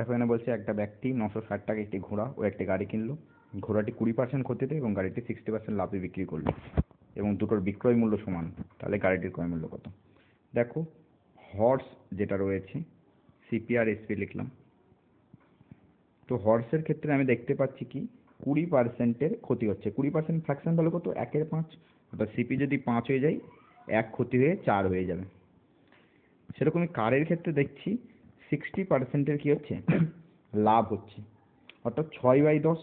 দেখো এখানে বলছে, একটা ব্যক্তি নশো ষাট টাকা একটি ঘোড়া ও একটি গাড়ি কিনলো। ঘোড়াটি কুড়ি পার্সেন্ট ক্ষতিতে এবং গাড়িটি সিক্সটি পার্সেন্ট লাভে বিক্রি করল এবং দুটোর বিক্রয় মূল্য সমান। তাহলে গাড়িটির ক্রয় মূল্য কত? দেখো হর্স যেটা রয়েছে সিপিআর এসপি লিখলাম। তো হর্সের ক্ষেত্রে আমি দেখতে পাচ্ছি কি, কুড়ি পার্সেন্টের ক্ষতি হচ্ছে। কুড়ি পার্সেন্ট ফ্র্যাকশন তাহলে কত? একের পাঁচ। অর্থাৎ সিপি যদি পাঁচ হয়ে যায়, এক ক্ষতি হয়ে চার হয়ে যাবে। সেরকমই কারের ক্ষেত্রে দেখছি সিক্সটি পার্সেন্টের কী হচ্ছে? লাভ হচ্ছে। অর্থাৎ ছয় বাই দশ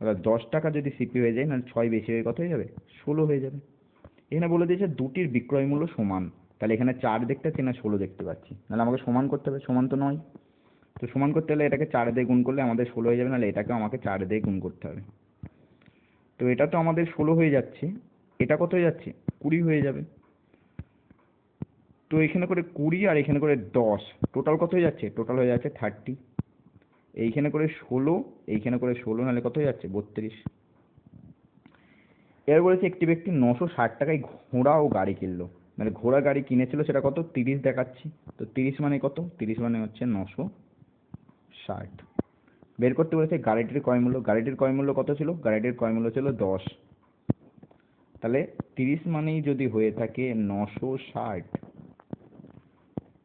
অর্থাৎ দশ টাকা যদি সিপি হয়ে যায় নাহলে ছয় বেশি হয়ে কত হয়ে যাবে? ষোলো হয়ে যাবে। এখানে বলে দিয়েছে দুটির বিক্রয় মূল্য সমান। তাহলে এখানে চার দেখতে পাচ্ছি না ষোলো দেখতে পাচ্ছি। নাহলে আমাকে সমান করতে হবে, সমান তো নয়। তো সমান করতে হলে এটাকে চার দিয়ে গুণ করলে আমাদের ষোলো হয়ে যাবে, নাহলে এটাকে আমাকে চার দিয়ে গুণ করতে হবে। তো এটা তো আমাদের ষোলো হয়ে যাচ্ছে। এটা কত হয়ে যাচ্ছে? কুড়ি হয়ে যাবে। তো এখানে করে কুড়ি আর এখানে করে দশ। টোটাল কত হয়ে যাচ্ছে? টোটাল হয়ে যাচ্ছে থার্টি এইখানে করে ষোলো, এইখানে করে ষোলো, নাহলে কত হয়ে যাচ্ছে? বত্রিশ। এবার বলেছে একটি ব্যক্তি নশো ষাট টাকায় ঘোড়া ও গাড়ি কিনলো। মানে ঘোড়া গাড়ি কিনেছিল, সেটা কত? তিরিশ দেখাচ্ছি। তো তিরিশ মানে কত? তিরিশ মানে হচ্ছে নশো ষাট। বের করতে বলেছে গাড়িটির ক্রয় মূল্য। গাড়িটির ক্রয় মূল্য কত ছিল? গাড়িটির ক্রয় মূল্য ছিল দশ। তাহলে তিরিশ মানেই যদি হয়ে থাকে নশো ষাট।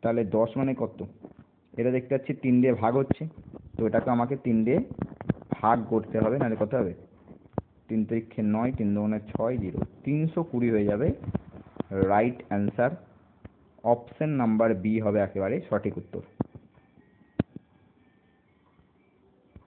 তাহলে দশ মানে কত? এটা দেখতে পাচ্ছি তিন দিয়ে ভাগ হচ্ছে, তো এটাকে আমাকে তিন দিয়ে ভাগ করতে হবে, নাহলে কত হবে? তিন তিরিক্ষে নয়, তিন দুগুণে ছয়, জিরো। তিনশো কুড়ি হয়ে যাবে right answer option number B হবে একেবারে সঠিক উত্তর।